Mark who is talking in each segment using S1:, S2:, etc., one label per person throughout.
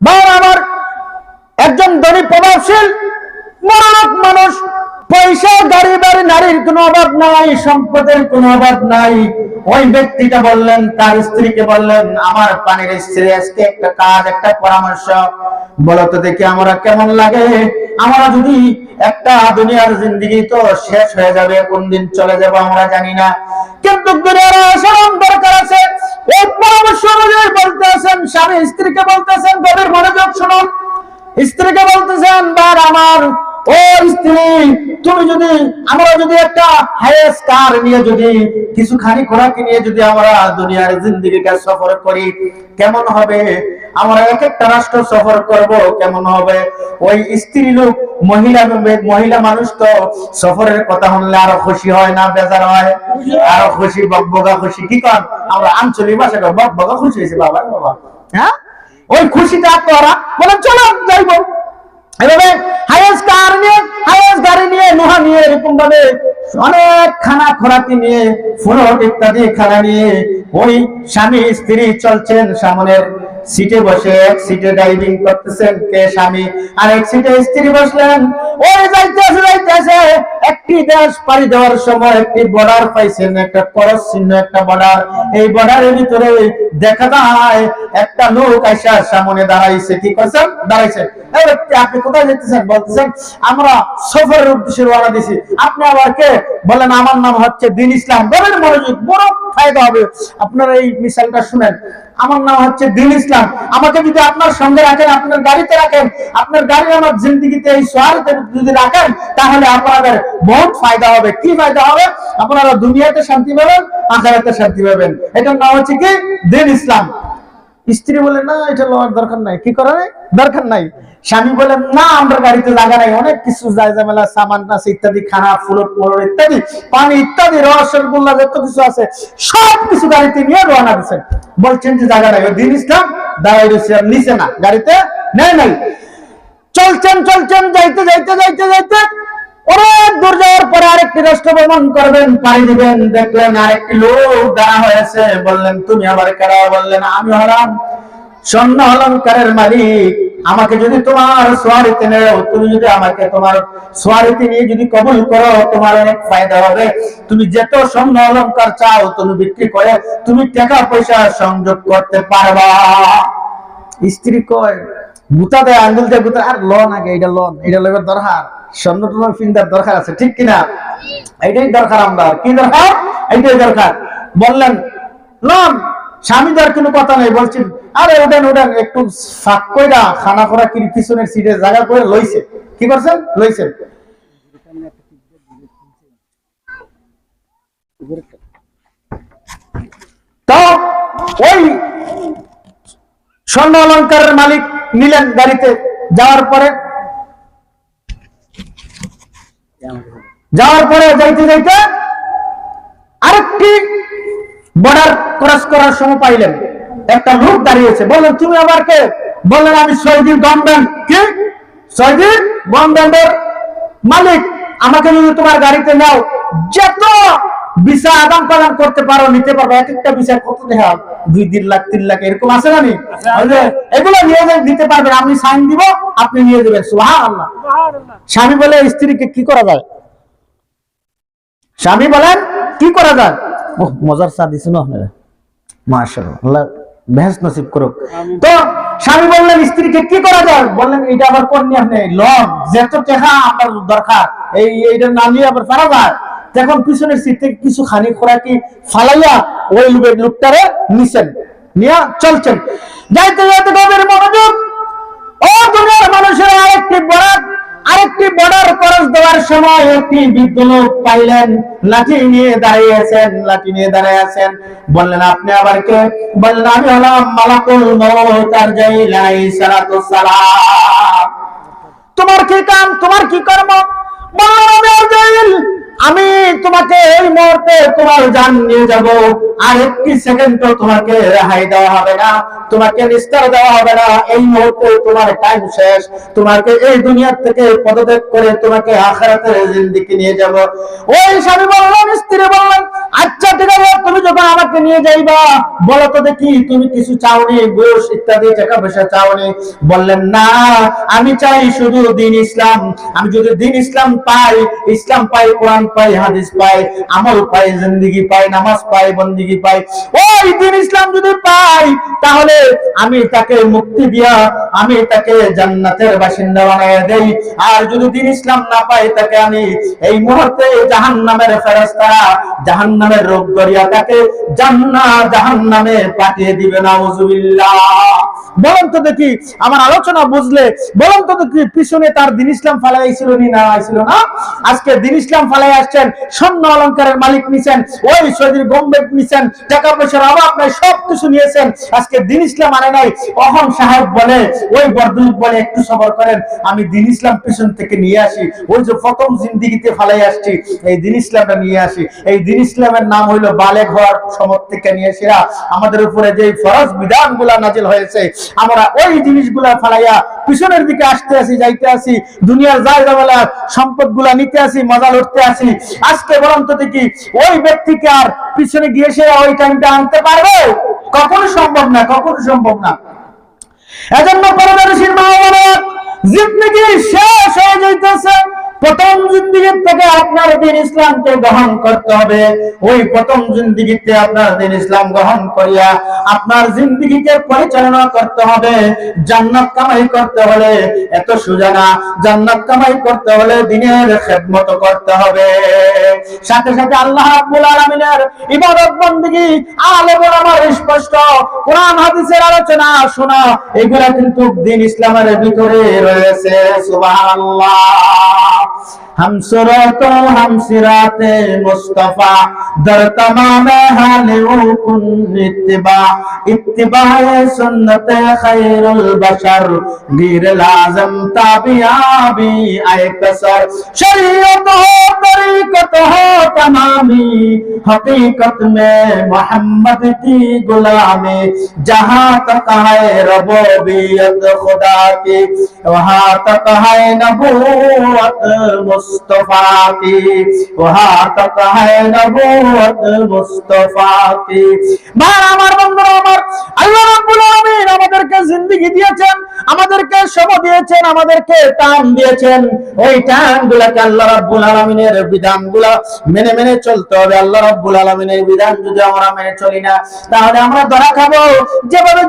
S1: আমার একজন ধনী প্রভাবশীল মরণক মানুষ, পয়সা, গাড়ি, বাড়ি, নারীর কোনো অভাব নাই, সম্পদের কোনো অভাব নাই। ওই ব্যক্তিটা বললেন, তার স্ত্রীকে বললেন, আমার পানির স্ত্রী, আজকে একটা কাজ, একটা পরামর্শ। বলতো দেখি, আমরা কেমন লাগে? আমরা যদি একটা দুনিয়ার জিন্দিগি তো শেষ হয়ে যাবে, কোন দিন চলে যাব আমরা জানি না। কিন্তু দুনিয়ার আছে। পরামর্শ বলতেছেন, স্বামী স্ত্রীকে বলতেছেন তাদের মনোযোগ শুনুন। স্ত্রীকে বলতেছেন বার আমার ও স্ত্রী, তুমি যদি, আমরা যদি একটা হাইয়েস্ট কার নিয়ে যদি কিছু খানি খোরাক নিয়ে যদি আমরা দুনিয়ার জিন্দিগিটা সফর করি, কেমন হবে? আমরা এক একটা রাষ্ট্র সফর করব, কেমন হবে? ওই স্ত্রী লোক, মহিলা মহিলা মানুষ তো সফরের কথা শুনলে আরও খুশি হয় না, বেজার হয়? আরও খুশি, বকবকা খুশি, কি কর আমরা আঞ্চলিক ভাষা বকবকা খুশি হয়েছে বাবা বাবা। হ্যাঁ? ওই খুশিটা করা বলে, চলো, যাইবো। এভাবে হাইয়েস্ট কার নিয়ে হাইয়েস্ট গাড়ি নিয়ে, লোহা নিয়ে এরকম ভাবে অনেক খানা খোরাকি নিয়ে ফুলট ইত্যাদি খানা নিয়ে ওই স্বামী, স্ত্রী চলছেন সামনের সিটে বসে এক সিটে ড্রাইভিং করতেছেন, কে স্বামী? আর এক সিটে স্ত্রী বসলেন ওই যাইতেছে যাইতেছে, একটি দেশ পাড়ি দেওয়ার সময় একটি বর্ডার পাইছেন, একটা করস চিহ্ন, একটা বর্ডার এই বর্ডারের ভিতরে দেখা যায়, একটা লোক আইসা সামনে দাঁড়াইছে, কি করছেন দাঁড়াইছে। আপনি কোথায় যেতেছেন বলতেছেন, আমরা সফরের উদ্দেশ্যে রওনা দিছি আপনি আবার কে? বলেন, আমার নাম হচ্ছে দিন ইসলাম। বলেন, মনোযোগ বড় ফায়দা হবে। আপনারা এই মিশনটা শুনেন। আমার নাম হচ্ছে দিন ইসলাম। আমাকে যদি আপনার সঙ্গে রাখেন, আপনার গাড়িতে রাখেন, আপনার গাড়ি আমার জিন্দিগিতে এই সোয়ারিতে যদি রাখেন, তাহলে আপনাদের বহুত ফায়দা হবে। কি ফায়দা হবে? আপনারা দুনিয়াতে শান্তি পাবেন, আখারাতে শান্তি পাবেন। এটার নাম হচ্ছে কি? দিন ইসলাম। স্ত্রী বলে, না, এটা লওয়ার দরকার নাই। কি করে? দরকার নাই। স্বামী বলে, না, আমরা গাড়িতে জায়গা নাই। অনেক কিছু যায় সামান আছে ইত্যাদি, খানা ফুলট ইত্যাদি, পানি ইত্যাদি রসের গোল্লা যত কিছু আছে, সব কিছু গাড়িতে নিয়ে রওনা দিচ্ছেন। বলছেন যে, জায়গা নাই। দিন ইসলাম দাঁড়াই রয়েছে আর নিচে না, গাড়িতে নেই নাই। চলছেন চলছেন, যাইতে যাইতে যাইতে যাইতে অনেক দূর যাওয়ার পরে আরেকটি রাষ্ট্র ভ্রমণ করবেন, পাড়ি দিবেন, দেখলেন আরেকটি লোক দাঁড়া হয়েছে, বললেন, তুমি আবার কারা? বললেন, আমি হলাম স্বর্ণ অলঙ্কারের মালিক। আমাকে যদি তোমার সোয়ারিতে নেও, তুমি যদি আমাকে তোমার সোয়ারিতে নিয়ে যদি কবুল করো, তোমার অনেক ফায়দা হবে। তুমি যত স্বর্ণ অলঙ্কার চাও, তুমি বিক্রি করে তুমি টাকা পয়সা সংযোগ করতে পারবা। স্ত্রী কয় গুতা দেয়, আঙ্গুল দিয়ে গুতা আর লন আগে এটা লন এটা লগের দরকার। স্বর্ণ টর্ণ ফিন্দার দরকার আছে, ঠিক কিনা? এটাই দরকার আমরা। কি দরকার? এইটাই দরকার। বললেন, লন, স্বামী দেওয়ার কোনো কথা নেই। বলছেন, আরে ওঠেন ওঠেন একটু ফাঁক কইরা খানা করা কি পিছনের সিটে জায়গা করে লইছে কি করছেন? লইছেন। তো, ওই স্বর্ণ অলঙ্কারের মালিক নিলেন গাড়িতে। যাওয়ার পরে যাওয়ার পরে যাইতে যাইতে আরেকটি বর্ডার ক্রস করার সময় পাইলেন। একটা লোক দাঁড়িয়েছে। বললেন, তুমি আবার কে? বললেন, আমি সৌদি গভর্নমেন্ট কি? সৌদি গভর্নমেন্টের মালিক। আমাকে যদি তোমার গাড়িতে নাও, যত ভিসা আদান প্রদান করতে পারো নিতে পারব এক একটা ভিসা কত দেখা দুই তিন লাখ তিন লাখ এরকম আছে না এগুলো নিয়ে দিতে পারবেন আমি সাইন দিব আপনি নিয়ে দেবেন। সুহান আল্লাহ স্বামী বলে স্ত্রীকে কি করা যায়? স্বামী বলেন কি করা যায়? মজার চা দিছে না আপনারা? মাশাআল্লাহ আল্লাহ বেহেস নসিব করুক। তো স্বামী বললেন স্ত্রীকে কি করা যায়? বললেন এটা আবার কোন নিয়ে আপনি লন যত টাকা আপনার দরকার। এই এইটা না নিয়ে আবার পারা যায়? তখন পিছনের সিট থেকে কিছু খানি খোরাকি ফালাইয়া ওই লোকের লোকটারে নিছেন, নিয়া চলছেন। যাইতে যাইতে গভীর মনোযোগ, ও দুনিয়ার মানুষের আরেকটি বরাদ আরেকটি বর্ডার খরচ দেওয়ার সময় একটি বৃদ্ধ লোক পাইলেন, লাঠি নিয়ে দাঁড়িয়ে আছেন লাঠি নিয়ে দাঁড়িয়ে আছেন বললেন, আপনি আবার কে? বললেন, আমি হলাম মালাকুল মৌত আর জাইল আলাইহিস সালাতু সালাম। তোমার কি কাম? তোমার কি কর্ম? বললাম, আমি আজাইল আমি তোমাকে এই মুহূর্তে তোমার জান নিয়ে যাব। আর একটি সেকেন্ড তোমাকে রেহাই দেওয়া হবে না। তোমাকে নিস্তার দেওয়া হবে না। এই মুহূর্তে তোমার টাইম শেষ। তোমাকে এই দুনিয়া থেকে পদত্যাগ করে তোমাকে আখেরাতের জিন্দিগি নিয়ে যাব। ওই স্বামী বললেন, স্ত্রী বললেন আচ্ছা ঠিক আছে, তুমি যখন আমাকে নিয়ে যাইবা, বলো তো দেখি তুমি কিছু চাওনি ঘুষ ইত্যাদি টাকা পয়সা চাওনি? বললেন, না, আমি চাই শুধু দিন ইসলাম। আমি যদি দিন ইসলাম পাই ইসলাম পাই কোরআন পাই, হাদিস পাই, আমল পাই, জিন্দিগি পাই, নামাজ পাই, বন্দিগি পাই। ওই দিন ইসলাম যদি পাই, তাহলে আমি তাকে মুক্তি দিয়া, আমি তাকে জান্নাতের বাসিন্দা বানায় দেই। আর যদি দিন ইসলাম না পাই, তাকে আমি এই মুহূর্তে জাহান নামের জাহান্নামের ফেরেশতারা জাহান্নামের রোগ দরিয়া তাকে জান্না জাহান্নামে পাঠিয়ে দিবে, নাউজুবিল্লাহ। বলেন তো দেখি, আমার আলোচনা বুঝলে, বলেন তো দেখি, পিছনে তার দিন ইসলাম ফালাইছিল নি না, আইছিল না? আজকে দিন ইসলাম ফালাই আসছেন, স্বর্ণ অলংকারের মালিক নিছেন, ওই সজির গম্বেট নিছেন, টাকা পয়সার অভাব নাই সব কিছু নিয়েছেন। আজকে দিন ইসলাম আনে নাই অহম সাহেব বলে, ওই বরদুল বলে একটু সবর করেন। আমি দিন ইসলাম পিছন থেকে নিয়ে আসি, ওই যে প্রথম জিন্দিগিতে ফালাই আসছি, এই দিন ইসলামটা নিয়ে আসি। এই দিন ইসলামের নাম হইল বালেগ হওয়ার সমর থেকে নিয়ে এসেরা আমাদের উপরে যে ফরজ বিধানগুলা নাজিল হয়েছে, আমরা ওই জিনিসগুলা ফালাইয়া পিছনের দিকে আসতে আসি, যাইতে আসি, দুনিয়ার জায়গাবেলা সম্পদগুলা নিতে আসি, মজা লড়তে আসি আজকে বলন্ত তো দেখি, ওই ব্যক্তিকে আর পিছনে গিয়ে সে ওই টাইমটা আনতে পারবে? কখনো সম্ভব না, কখনো সম্ভব না। এজন্য পরদর্শীর মা জিন্দগি শেষ হয়ে যাইতেছে। প্রথম থেকে আপনার দিন ইসলামকে গ্রহণ করতে হবে। ওই প্রথম আপনার দিন ইসলাম গ্রহণ করিয়া আপনার পরিচালনা করতে হবে। জান্নাত কামাই করতে হলে এত সুজানা। জান্নাত কামাই করতে হলে দিনের খেদমত করতে হবে। সাথে সাথে আল্লাহ রাব্বুল আলামিনের ইবাদত বندگی আলেম ওলামার স্পষ্ট কোরআন হাদিসের আলোচনা শোনা এগুলা কিন্তু দিন ইসলামের ভিতরে রয়েছে সুবহানাল্লাহ ہم سرات ہم سرات مصطفیٰ در تمام حالیوں کن اتباع اتباع سنت خیر البشر گیر لازم تابعہ بھی اے کسر شریعت ہو طریقت हो तमामी हकीकत में मोहम्मद की गुलामी जहां तक है रबोबियत खुदा की वहां तक है नबूवत मुस्तफा की वहां तक है नबूवत मुस्तफा की ভাই আমার বন্ধুরা আমার আল্লাহ আমাদেরকে দিয়েছেন আমাদেরকে দিয়েছেন, আমাদেরকে টান দিয়েছেন। ওই আল্লাহ মেনে মেনে চলতে হবে। আল্লাহ বিধান যদি আমরা মেনে চলি না, তাহলে আমরা ধরা খাব। যেভাবে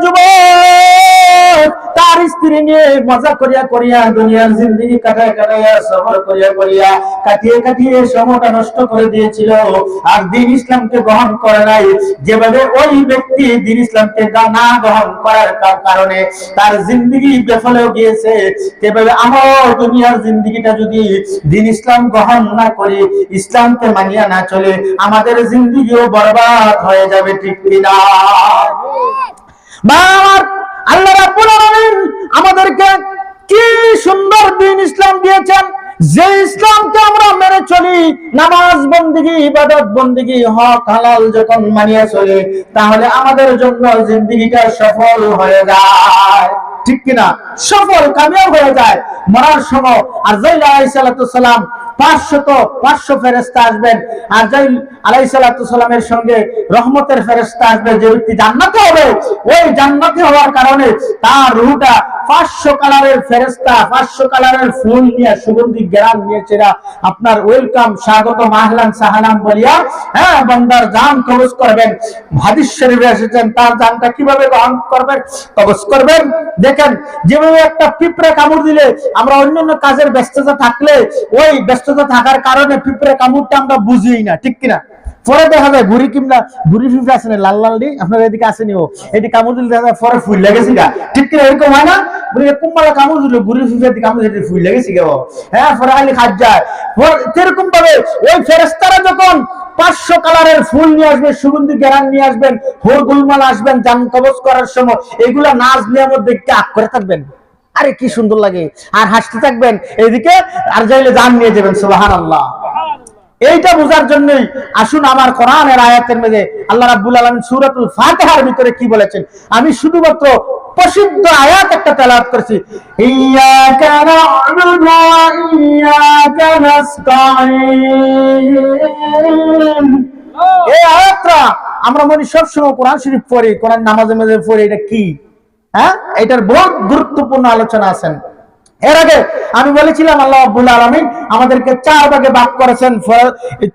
S1: তার স্ত্রী নিয়ে মজা করিয়া করিয়া দুনিয়ার জিন্দগি কাটায় কাটাইয়া করিয়া করিয়া কাটিয়ে কাটিয়ে সময়টা নষ্ট করে দিয়েছিল আর দিন ইসলামকে গ্রহণ করে নাই। যেভাবে ওই ব্যক্তি দিন ইসলামকে না গ্রহণ করার কারণে তার জিন্দগি বেফলেও গিয়েছে। সেভাবে আমার দুনিয়ার জিন্দগিটা যদি দিন ইসলাম গ্রহণ না করি, ইসলামকে মানিয়া না চলে, আমাদের জিন্দগিও বরবাদ হয়ে যাবে, ঠিক কিনা? আল্লাহ আমাদেরকে কি সুন্দর দিন ইসলাম দিয়েছেন। যে ইসলামকে আমরা মেনে চলি, নামাজ বন্দিগি, ইবাদত বন্দিগি, হক, হালাল যখন মানিয়ে চলি, তাহলে আমাদের জন্য জিন্দিগিটা সফল হয়ে যায়। ঠিক কিনা? সফল, কামিয়াব হয়ে যায়। মরার সময়, আর জাইল আলাইহিস সালাতু সালাম পাঁচশত, পাঁচশো ফেরেস্তা আসবেন। আর যাই আলাই সালামের সঙ্গে রহমতের ফেরেস্তা আসবে, যে ব্যক্তি জান্নাতে হবে, ওই জান্নাতে হওয়ার কারণে তার রুহটা পাঁচশো কালারের ফেরেস্তা পাঁচশো কালারের ফুল নিয়ে, সুগন্ধি গ্রাম নিয়ে সেরা আপনার ওয়েলকাম স্বাগত সাহানাম বলিয়া হ্যাঁ বন্দার করবেন। শরীফে এসেছেন, তার জানটা কীভাবে গ্রহণ করবেন করবেন? দেখেন, যেভাবে একটা পিঁপড়ে কামড় দিলে আমরা অন্যান্য কাজের ব্যস্ততা থাকলে, ওই ব্যস্ততা থাকার কারণে পিঁপড়ে কামড়টা আমরা বুঝি না, ঠিক কিনা? পরে দেখা যায় ঘুরি কিংবা ঘুরি ফিফে আসেনি লাল লাল ডি আপনার এদিকে আসেনি ও, এটি কামড় দিলে দেখা যায় পরে ফুল লেগেছি গা, ঠিক কিনা? এরকম হয় না? হ্যাঁ ভাবে ওই ফেরেস্তারা যখন পাঁচশো কালারের ফুল নিয়ে আসবেন সুগন্ধি গ্যারান নিয়ে আসবেন আসবেন জান কবজ করার সময়, এগুলা নাচ নেওয়ার মধ্যে করে থাকবেন। আরে কি সুন্দর লাগে। আর হাসতে থাকবেন, এদিকে আর যাইলে জান নিয়ে যাবেন সুবাহান আল্লাহ এইটা বোঝার জন্যই আসুন আমার কোরআনের আয়াতের মধ্যে আল্লাহ রাব্বুল আলামিন সূরাতুল ফাতিহার ভিতরে কি বলেছেন। আমি শুধুমাত্র প্রসিদ্ধ আয়াত একটা তেলাওয়াত করেছি। এই আয়াতটা আমরা মনে সবসময় কোরআন শরীফ পড়ি, কোরআন নামাজে মাঝে পড়ি, এটা কি? হ্যাঁ? এটার বহুত গুরুত্বপূর্ণ আলোচনা আছেন। এর আগে আমি বলেছিলাম, আল্লাহ আব্বুল আলমিন আমাদেরকে চার ভাগে ভাগ করেছেন।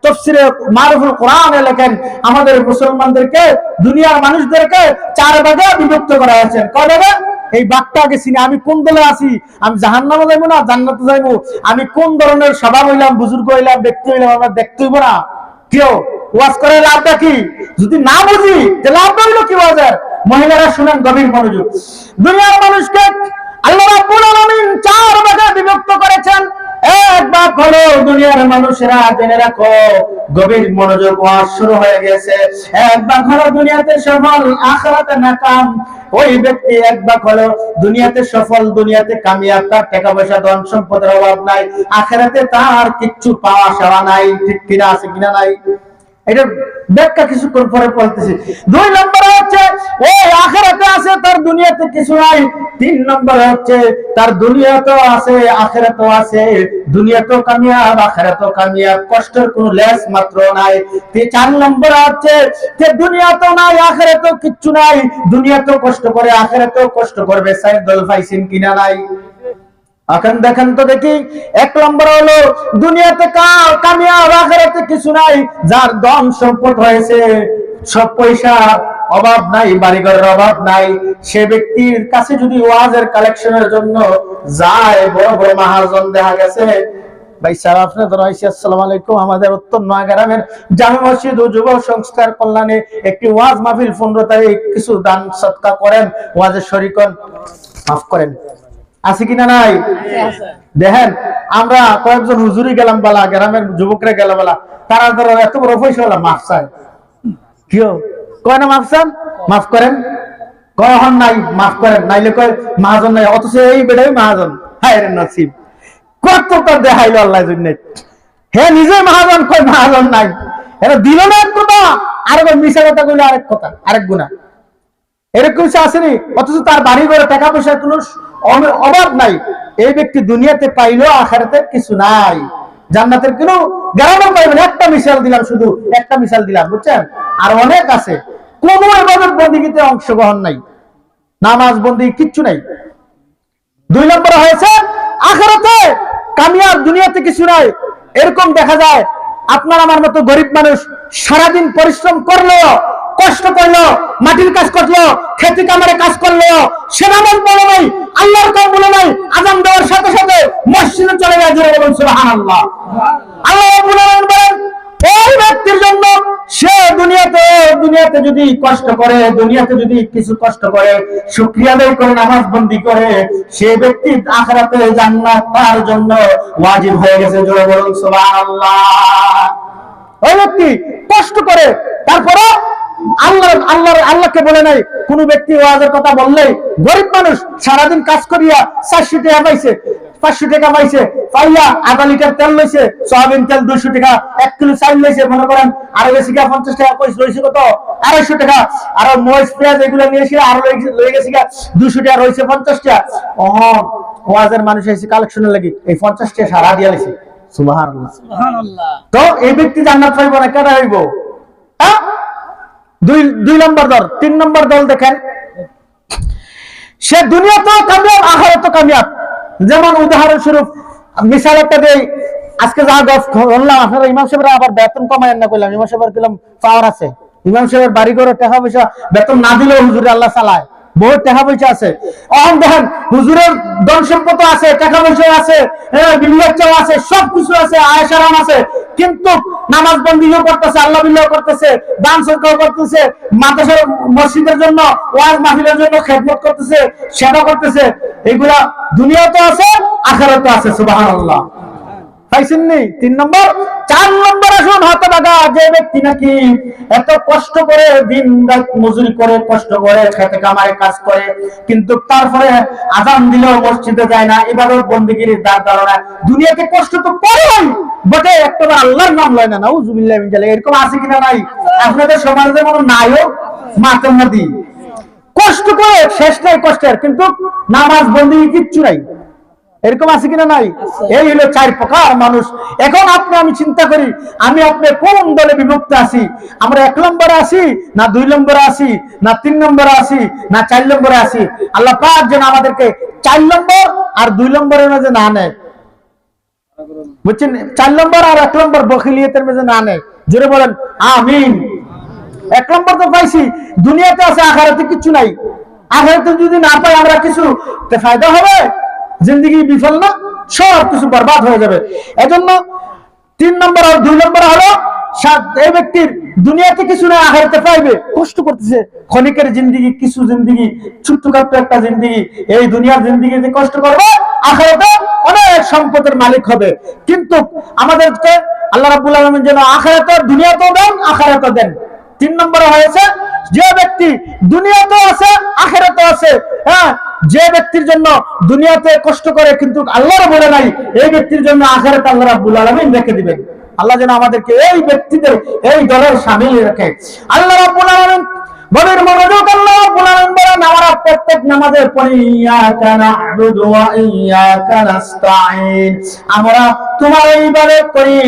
S1: তফসিরে মারুফুল কোরআনে লেখেন, আমাদের মুসলমানদেরকে, দুনিয়ার মানুষদেরকে চার ভাগে বিভক্ত করা হয়েছে। ভাগে? এই বাঘটা আগে চিনি আমি কোন দলে আছি? আমি জাহান্নামে যাইবো না, জান্নাতে যাইবো? আমি কোন ধরনের স্বভাব হইলাম, বুজুর্গ হইলাম, ব্যক্তি হইলাম, আমরা দেখতে হইবো না। কেউ? ওয়াজ করে লাভটা কি? যদি না বুঝি, যে লাভটা হইল কি ওয়াজের? মহিলারা শুনেন গভীর মনোযোগ। দুনিয়ার মানুষকে আল্লাহ রাব্বুল আলামিন চার ভাগে বিভক্ত করেছেন। এক ভাগ হলো দুনিয়ার মানুষেরা, জেনে রাখো, গভীর মনোযোগ ওয়াজ শুরু হয়ে গেছে। এক ভাগ হলো দুনিয়াতে সফল, আখিরাতে নাকাম। ওই ব্যক্তি এক ভাগ হলো দুনিয়াতে সফল, দুনিয়াতে কামিয়াব, তার টাকা পয়সা ধন সম্পদের অভাব নাই। আখিরাতে তার কিচ্ছু পাওয়া সাওয়া নাই। ঠিক কিনা, আছে কিনা নাই? এটা ব্যাখ্যা কিছুক্ষণ পরে বলতেছি। দুই নম্বরে হচ্ছে ওই আখেরাতে আছে, তার দুনিয়াতে কিছু নাই। তিন নম্বরে হচ্ছে, তার দুনিয়াতেও আছে, আখেরাতেও আছে, দুনিয়াতেও কামিয়াব, আখেরাতেও কামিয়াব, কষ্টের কোনো লেস মাত্র নাই। চার নম্বরে হচ্ছে, যে দুনিয়াতেও নাই, আখেরাতেও কিচ্ছু নাই, দুনিয়াতেও কষ্ট করে, আখেরাতেও কষ্ট করবে সাইড দল পাইছেন কিনা নাই? এখন দেখেন তো দেখি, এক নম্বর হলো, দুনিয়াতে কামিয়াব, আখেরাতে কিছু নাই, যার ধন সম্পদ হয়েছে, সব পয়সা অভাব নাই, বাড়িঘরের অভাব নাই। সে ব্যক্তির কাছে যদি ওয়াজের কালেকশনের জন্য যায়, বড় বড় মহাজন দেখা গেছে, ভাই স্যার আলাইকুম। আমাদের নয়াগ্রামের জামে মসজিদ ও যুব সংস্কার কল্যাণে একটি ওয়াজ মাহফিল পনেরো তারিখ কিছু দান সৎকা করেন। ওয়াজের শরিকন, মাফ করেন। আছে কিনা নাই? দেখেন আমরা কয়েকজন হুজুরি গেলাম বলা গ্রামের যুবকরা গেল বলা তারা ধরো এত বড় পয়সা হলো মাফ কিও কয়? না মাফ চান? মাফ করেন? কয় হন নাই? মাফ করেন। নাইলে কয় মহাজন নাই। অথচ এই বেড়াই মহাজন। হায় রে নসিব। কত তার দেখাইলো আল্লাহ জন্য। হে নিজে মহাজন কয় মহাজন নাই। এরা দিল না এক কথা আর মিশা কথা কইলে আরেক কথা আরেক গুণা। এরকম সে আসেনি অথচ তার বাড়ি ঘরে টাকা পয়সার কোনো অভাব নাই। এই ব্যক্তি দুনিয়াতে পাইলো আখারাতে কিছু নাই। জান্নাতের কোনো গ্যারান্টি পাইবেন একটা মিশাল দিলাম শুধু, একটা মিশাল দিলাম, বুঝছেন? আর অনেক আছে। কোন এবাদত বন্দিগিতে অংশগ্রহণ নাই। নামাজ বন্দি কিচ্ছু নাই। দুই নম্বর হয়েছে, আখারাতে কামিয়াব দুনিয়াতে কিছু নাই। এরকম দেখা যায়, আপনার আমার মতো গরিব মানুষ সারাদিন পরিশ্রম করলেও কষ্ট করল, মাটির কাজ করল, খেতে কামারে কাজ করল সে নামাজ বলে নাই, আল্লাহর কাম বলে নাই, আজান দেওয়ার সাথে সাথে মসজিদে চলে যায়, জোরে বলুন, সুবহানাল্লাহ। আল্লাহ রাব্বুল আলামিন বলেন, ওই ব্যক্তির জন্য সে দুনিয়াতে দুনিয়াতে যদি কষ্ট করে, দুনিয়াতে যদি কিছু কষ্ট করে, শুকরিয়া আদায় করে, নামাজ বন্দি করে, সে ব্যক্তি আখরাতে জান্নাত তার জন্য ওয়াজিব হয়ে গেছে, জোরে বলুন, সুবহানাল্লাহ। ওই ব্যক্তি কষ্ট করে তারপরে আল্লাহ আল্লাহর আল্লাহকে বলে নাই কোন ব্যক্তি ওয়াজের কথা বললেই গরিব মানুষ সারাদিন কাজ করিয়া চারশো টাকা পাইছে পাঁচশো টাকা পাইছে পাইয়া আধা লিটার তেল লইছে সয়াবিন তেল দুইশো টাকা এক কিলো চাল লইছে মনে করেন আরও বেশি গা পঞ্চাশ টাকা কইস লইছে কত? আড়াইশো টাকা। আর মরিচ পেঁয়াজ এগুলো নিয়ে এসে আরও লই গেছি গা দুইশো টাকা রয়েছে পঞ্চাশ টাকা। ও ওয়াজের মানুষ এসে কালেকশনের লাগি এই পঞ্চাশ টাকা সারা দিয়া লাইছে। সুবহানাল্লাহ। তো এই ব্যক্তি জান্নাত পাইব না কেন হইব? হ্যাঁ? দুই দুই নম্বর দল, তিন নম্বর দল দেখেন। সে দুনিয়াতেও কামিয়াব কামিয়াব। যেমন উদাহরণস্বরূপ মিসাল একটা আজকে যা গফ আপনারা ইমাম আবার বেতন কমায় না কইলাম, ইমাম কইলাম পাওয়ার আছে? ইমাম সাহেবের বাড়ি ঘরে টাকা পয়সা, বেতন না দিলেও হুজুরে আল্লাহ চালায়। বহুত টাকা পয়সা আছে। অহন দেখেন, হুজুরের ধন সম্পদ আছে, টাকা পয়সা আছে হ্যাঁ বিল্লাচাও আছে সব কিছু আছে, আয়েশারাম আছে। কিন্তু নামাজ বন্দিও করতেছে আল্লাহ বিল্লাহ করতেছে দান সরকার করতেছে, মাদ্রাসার মসজিদের জন্য, ওয়াজ মাহফিলের জন্য খেদমত করতেছে, সেবা করতেছে, এগুলা দুনিয়াতে আছে, আখেরাতে আছে, সুবহানাল্লাহ। তিন নম্বর? চার নম্বর আসুন হতবাগা যে ব্যক্তি নাকি এত কষ্ট করে দিন রাত মজুরি করে, কষ্ট করে, খেতে কামায় কাজ করে, কিন্তু তারপরে আজান দিলেও মসজিদে যায় না ইবাদত বন্দিগির দাঁড় দাঁড়ায় দুনিয়াতে কষ্ট তো করেই, বটে, একটা আল্লাহর নাম লয় না, নাউজুবিল্লাহ মিন এরকম আছে কিনা নাই? আপনাদের সমাজে মনে নাইও মাতামাদি কষ্ট করে, শেষ নাই কষ্টের, কিন্তু নামাজ বন্দি কিচ্ছু নাই। এরকম আছে কিনা নাই? এই হলো চার প্রকার মানুষ। এখন আপনি আমি চিন্তা করি আমি আপনি কোন দলে বিভক্ত আছি? আমরা এক নম্বরে আছি না দুই নম্বরে আছি না তিন নম্বরে আছি না চার নম্বরে আছি? আল্লাহ পাক যেন আমাদেরকে চার নম্বর আর দুই নম্বরের মাঝে না নেয়। বুঝছেন? চার নম্বর আর এক নম্বর বখিলিয়তের মাঝে না নেয়। জোরে বলেন আমিন। এক নম্বর তো পাইছি দুনিয়াতে আছে আখারাতে কিছু নাই। আখারাতে যদি না পাই আমরা কিছু তে ফায়দা হবে? জিন্দগি বিফল না সব কিছু বরবাদ হয়ে যাবে। এজন্য তিন নম্বর আর দুই নম্বর হলো এই ব্যক্তির দুনিয়াতে কিছু না, আখারাতে পাইবে। কষ্ট করতেছে। ক্ষণিকের জিন্দগি, কিছু জিন্দগি ছোট্টখাট্ট একটা জিন্দগি, এই দুনিয়ার জিন্দগিতে কষ্ট করবে, আখারাতে অনেক সম্পদের মালিক হবে। কিন্তু আমাদেরকে আল্লাহ রাব্বুল আলামিন যেন আখারাতে দুনিয়াতেও দেন, আখারাতেও দেন। তিন নম্বরে হয়েছে যে ব্যক্তি দুনিয়াতে আছে আখেরাতে আছে হ্যাঁ যে ব্যক্তির জন্য দুনিয়াতে কষ্ট করে কিন্তু আল্লাহর বলে নাই, এই ব্যক্তির জন্য আখেরাতে আল্লাহ রাব্বুল আলামিন রেখে দিবেন। আল্লাহ যেন আমাদেরকে এই ব্যক্তিদের, এই দলের সামিল রেখে। আল্লাহ রাব্বুল আলামিন বলের মনোযোগ আল্লাহ আলামিন বলেন, আমরা প্রত্যেক নামাজের পরে ইয়াকা না'বুদু ওয়া ইয়াকা নাস্তাঈন। আমরা তোমার ইবাদত করি।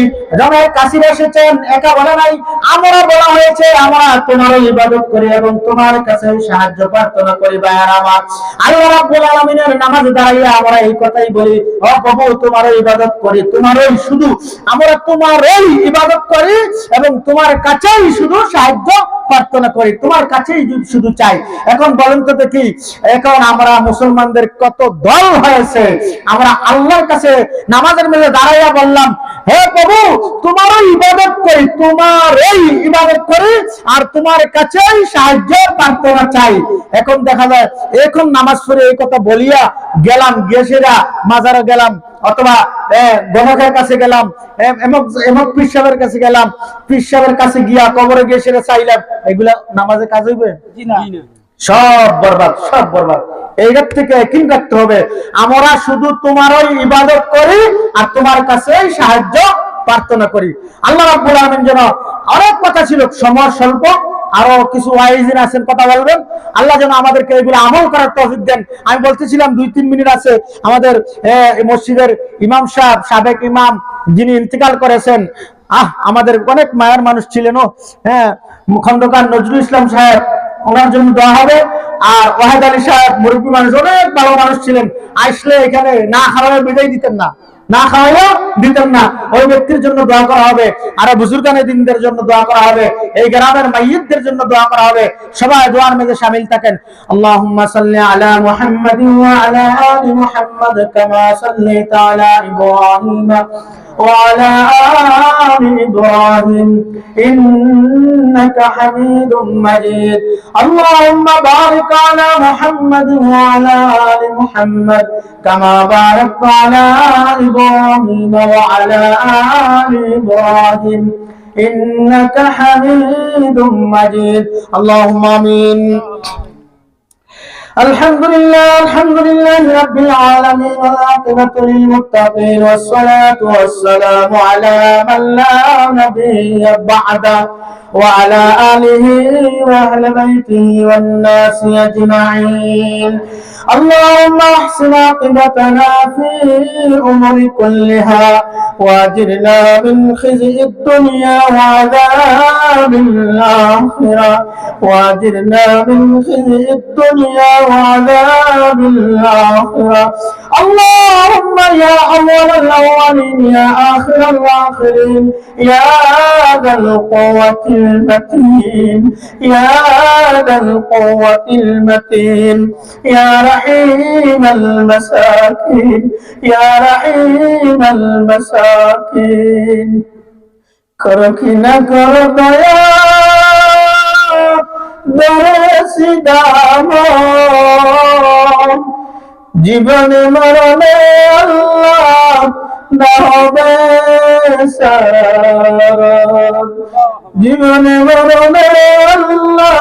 S1: রমের কাছে এসেছেন, একা বলা নাই। আমরা বলা হয়েছে, আমরা তোমার ইবাদত করি এবং তোমার কাছে সাহায্য প্রার্থনা করি ভাইয়ার আমার। আল্লাহ রাব্বুল আলামিনের নামাজ দাঁড়িয়ে আমরা এই কথাই বলি, ও প্রভু, তোমার ইবাদত করি। তোমারই শুধু, আমরা তোমারই ইবাদত করি এবং তোমার কাছেই শুধু সাহায্য প্রার্থনা করি। তোমার কাছেই শুধু চাই। এখন বলেন তো দেখি, এখন আমরা মুসলমানদের কত দল হয়েছে। আমরা আল্লাহর কাছে নামাজের মেলে দাঁড়াইয়া বললাম, হে প্রভু তোমারও ইবাদত করি, তোমার এই ইবাদত করি, আর তোমার কাছেই সাহায্য প্রার্থনা চাই। এখন দেখা যায়, এখন নামাজ পড়ে এই কথা বলিয়া গেলাম গেছেরা মাজারে গেলাম। অথবা গণকের কাছে গেলাম এমক পীর সাহেবের কাছে গেলাম পীর সাহেবের কাছে গিয়া কবরে গিয়ে সেটা চাইলাম এগুলা নামাজে কাজ হইবে? সব বরবাদ সব বরবাদ। এইটার থেকে একই করতে হবে আমরা শুধু তোমারই ইবাদত করি আর তোমার কাছে সাহায্য প্রার্থনা করি। আল্লাহ রাব্বুল আলামিন যেন অনেক কথা ছিল সময় স্বল্প আরও কিছু ওয়াইজিন আছেন, কথা বলবেন? আল্লাহ যেন আমাদেরকে এগুলো আমল করার তৌফিক দেন। আমি বলতেছিলাম দুই তিন মিনিট আছে, আমাদের মসজিদের ইমাম সাহেব, সাবেক ইমাম, যিনি ইন্তেকাল করেছেন, আহ, আমাদের অনেক মায়ের মানুষ ছিলেন ও হ্যাঁ খন্দকার নজরুল ইসলাম সাহেব, ওনার জন্য দেওয়া হবে। আর ওয়াহেদ আলী সাহেব, মুরব্বী মানুষ, অনেক ভালো মানুষ ছিলেন। আসলে এখানে না খাওয়ালে বিদায় দিতেন না। না খাওয়াইয়া দিতেন না। ওই ব্যক্তির জন্য দোয়া করা হবে। আরও বুজুর্গানে দিনদের জন্য দোয়া করা হবে। এই গ্রামের মাইয়িদদের জন্য দোয়া করা হবে। সবাই দোয়ার মেঝে সামিল থাকেন। আল্লাহুম্মা সাল্লি আলা মুহাম্মাদ ওয়া আলা আলি মুহাম্মাদ কামা সাল্লাইতা আলা ইব্রাহিম ওয়া আলা আলি ইব্রাহিম। ইন্নাকা হামিদুম মাজিদ। আল্লাহুম্মা বারিক আলা মুহাম্মাদ ওয়া আলা আলি মুহাম্মাদ কামা বারাকতা আলা إبراهيم وعلى آل إبراهيم إنك حميد مجيد. اللهم آمين. الحمد لله الحمد لله رب العالمين والعاقبة للمتقين والصلاة والسلام على من لا نبي بعده. وعلى آله وأهل بيته والناس أجمعين. اللهم أحسن عاقبتنا في الأمور كلها وأجرنا من خزي الدنيا وعذاب الآخرة وأجرنا من خزي الدنيا وعذاب الآخرة. اللهم يا أول الأولين يا آخر الآخرين يا ذا القوة المتين يا ذا القوة المتين يا رحيم المساكين يا رحيم المساكين করো কি না করো দয়া দরসি দাম জীবনে মরণে আল্লাহ জীবনে মরণে আল্লাহ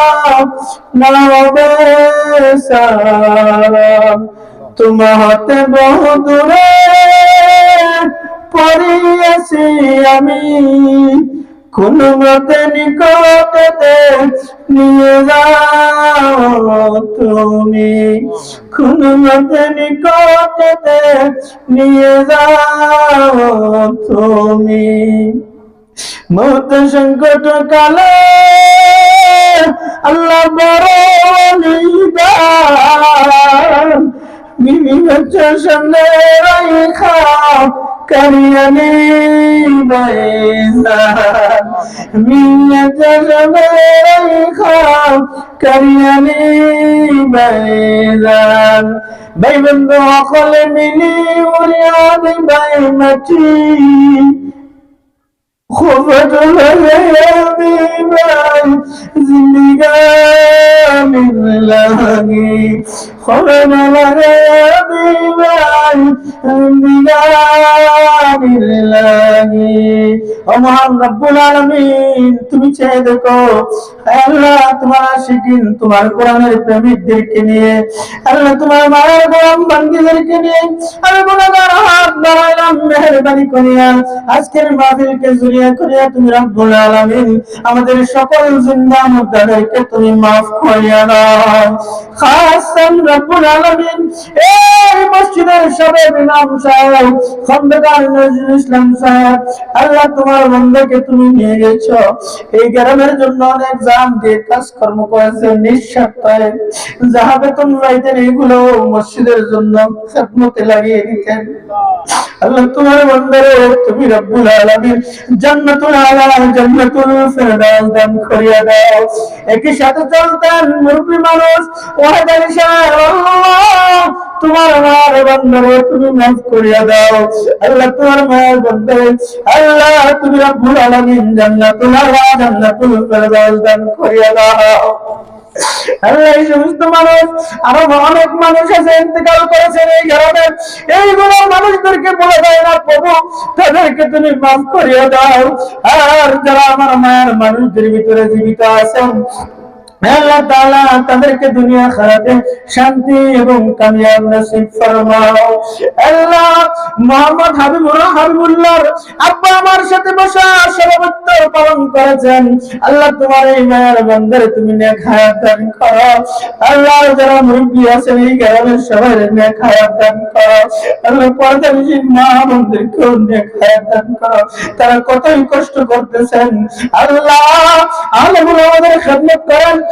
S1: হাতে বহু দূরে পড়িয়েছি আমি। কোন মতে নিকটতে নিয়ে যাও তুমি। কোন মতে নিকটতে নিয়ে যাও তুমি। মত সংকট কালে আল্লাহ বড় নিদান বিভিন্ন সামনে রাখা করিয়ানি বাইজান মিয়া সামনে রাখা করিয়ানি বাইজান ভাই বন্ধু সকলে মিলি উড়িয়াদ বাই মাটি خفت ليالي من زندگانی لگی خفت ليالي من زندگانی لگی ও মহান রব্বুল আলামিন তুমি চেয়ে দেখো আল্লাহ তোমার আশিকিন তোমার কোরআনের প্রেমিকদেরকে নিয়ে আল্লাহ তোমার মায়ের গোলাম বান্দিদেরকে নিয়ে আমি গুনাহগার হাত বাড়াইলাম মেহেরবানি করিয়া আজকের মাহফিলকে জুড়িয়া করিয়া তুমি রব্বুল আলামিন আমাদের সকল জিন্দা মুর্দাদেরকে তুমি মাফ করিয়া রব্বুল আলামিন আল্লাহ তোমার তুমি নিয়ে গেছো। এই জন্য অনেক নিঃস্বার্থে। এইগুলো মসজিদের জন্য লাগিয়ে দিতেন। আল্লাহ তোমার বন্দারে তুমি রব্বুল আলামিন জান্নাতুল আলা জান্নাতুল ফেরদাউস দান করিয়া দাও। একই সাথে চলতেন মুরব্বী মানুষ ওয়াহাদার সাহেব আল্লাহ তোমার মায়ের বন্দারে তুমি মাফ করিয়া দাও। আল্লাহ তোমার মায়ের বন্দারে, আল্লাহ তুমি রব্বুল আলামিন জান্নাতুল আলা জান্নাতুল ফেরদাউস দান করিয়া দাও। এই সমস্ত মানুষ, আরও অনেক মানুষ আছে, ইন্তেকাল করেছেন এই গ্রামে মানুষদেরকে বলে দেয় না, প্রভু তুমি মাফ করিয়ে দাও। আর আমার মায়ের মানুষদের ভিতরে জীবিত আছেন আল্লাহ তাদেরকে দুনিয়া খারাতে শান্তি এবং কামিয়াব নসিব ফরমাও। আল্লাহ মোহাম্মদ হাবিবুল্লাহ হাবিবুল্লাহর আব্বা আমার সাথে বসা সর্বোত্ত পালন করেছেন। আল্লাহ তোমার এই মায়ের বান্দারে তুমি নেক হায়াত আল্লাহ যারা মুরব্বী আছেন, এই গ্রামের সবাই নেক দান করো। আল্লাহ পর্দা বিশিন মা বোনদেরকেও নেক হায়াত দান করো। তারা কতই কষ্ট করতেছেন। আল্লাহ আলমুল আমাদের খেদমত করেন।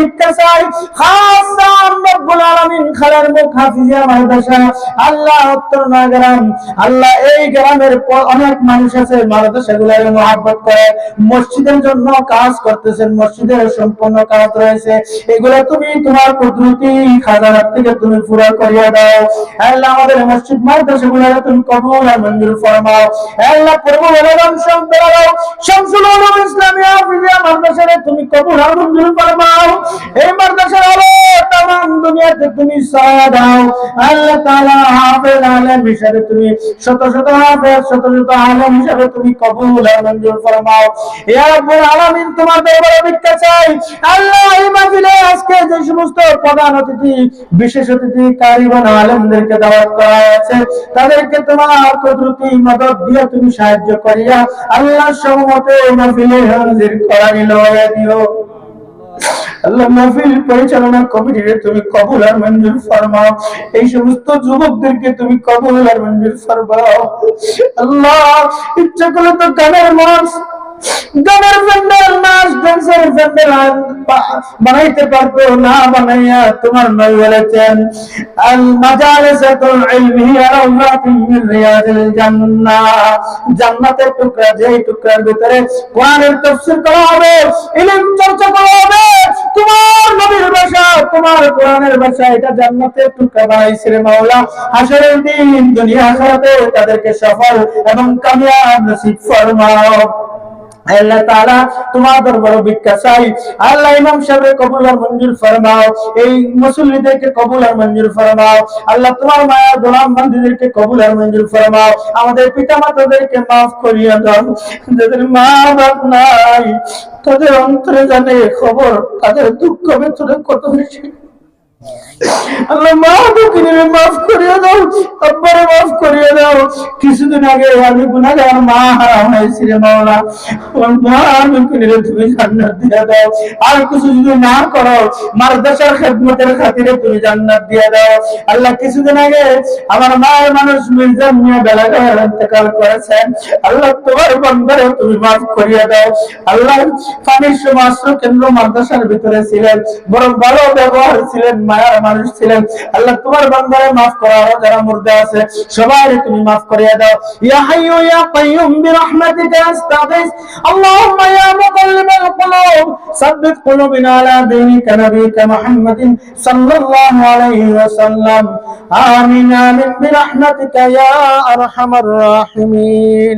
S1: ভিক্ষা চাই আল্লাহ মসজিদের জন্য কাজ করতেছেন মসজিদের সম্পূর্ণ কাজ রয়েছে এগুলো তুমি তোমার থেকে তুমি করিয়া দাও আল্লাহ আমাদের মসজিদ তুমি কবুল মঞ্জুর ফরমাও আল্লাহ ইসলামিয়া তুমি কবুল আর মঞ্জুর ফরমাও আলো তাম দুনিয়াতে তুমি আল্লাহ তাআলা হাফেজ আলেম হিসেবে তুমি, শত শত হাফেজ, শত শত আলেম হিসেবে তুমি কবুল মঞ্জুর ফরমাও। ইয়া রাব্বুল আলামিন, তোমার দরবারে ভিক্ষা চাই। আল্লাহ এই মাহফিলে আজকে যে সমস্ত প্রধান অতিথি, বিশেষ অতিথি কারিগণ আলেমদেরকে দাওয়াত করা হয়েছে, তাদেরকে তোমার কুদরতি মদদ দিয়ে তুমি সাহায্য করিয়া আল্লাহ সম্মতে এই মাহফিলে হাজির করা নিল। দিও আল্লাহ মাহফিল পরিচালনা কমিটির তুমি কবুল আর মঞ্জুর ফরমাও। এই সমস্ত যুবকদেরকে তুমি কবুল আর মঞ্জুর ফরমাও। আল্লাহ, ইচ্ছা করলে তো গানের মঞ্চ নাচ ডান্সের বানাইতে না বানাইয়া তোমার নয় বলেছেন। আল ইলমি মিন রিয়াদিল জান্নাহ। জান্নাতের টুকরা, যেই টুকরার ভিতরে কোরআনের তাফসীর করা হবে, ইলম চর্চা করা হবে, তোমার নবীর ভাষা, তোমার কোরআনের ভাষা, এটা জান্নাতের টুকরা বানাইছে রে মাওলা। দিন দুনিয়া আখিরাতে তাদেরকে সফল এবং কামিয়াব নসিব ফরমাও। আল্লাহ তাআলা তোমার দরবারে ভিক্ষা চাই। আল্লাহ ইমাম কবুল আর মঞ্জুর ফরমাও। এই মুসল্লিদেরকে কবুল আর মঞ্জুর ফরমাও। আল্লাহ তোমার মায়া গোলাম কবুল আর মঞ্জুর ফরমাও। আমাদের পিতা মাতাদেরকে মাফ করিয়া দাও। যাদের মা বাপ নাই, তাদের অন্তরে জানে খবর, তাদের দুঃখ ভেতরে কত বেশি। আল্লাহ মা দক্ষিণে মাফ করিয়ে দাও। আব্বারে মাফ করিয়ে দাও। কিছুদিন আগে আমি গুনাগার মা হারা হয়েছি রে মাওলা দক্ষিণে তুমি জান্নাত দিয়ে দাও। আর কিছু যদি না করো, মাদ্রাসার খেদমতের খাতিরে তুমি জান্নাত দিয়ে দাও। আল্লাহ, কিছুদিন আগে আমার মায়ের মানুষ মির্জা মিয়া ইন্তেকাল করেছেন। আল্লাহ, তোমার বন্ধরে তুমি মাফ করিয়ে দাও। আল্লাহ ফানির সমাশ্র কেন্দ্র মাদ্রাসার ভিতরে ছিলেন। বড় ভালো ব্যবহার ছিলেন, মায়ার মানুষ ছিলেন। আল্লাহ, তোমার বান্দারে মাফ করো যারা মুর্দা আছে সবাই তুমি মাফ করিয়ে দাও। ইয়া হাইয়ু ইয়া কাইয়ুম বিরহমাতিকা আস্তাগিস। আল্লাহুম্মা ইয়া মুকাল্লিবাল কুলুব। সাব্বিত কুলুবিনা আলা দীনিকা নবিকা মুহাম্মাদিন সাল্লাল্লাহু আলাইহি ওয়াসাল্লাম। আমিন আমিন। বিরহমাতিকা ইয়া আরহামার রাহিমিন।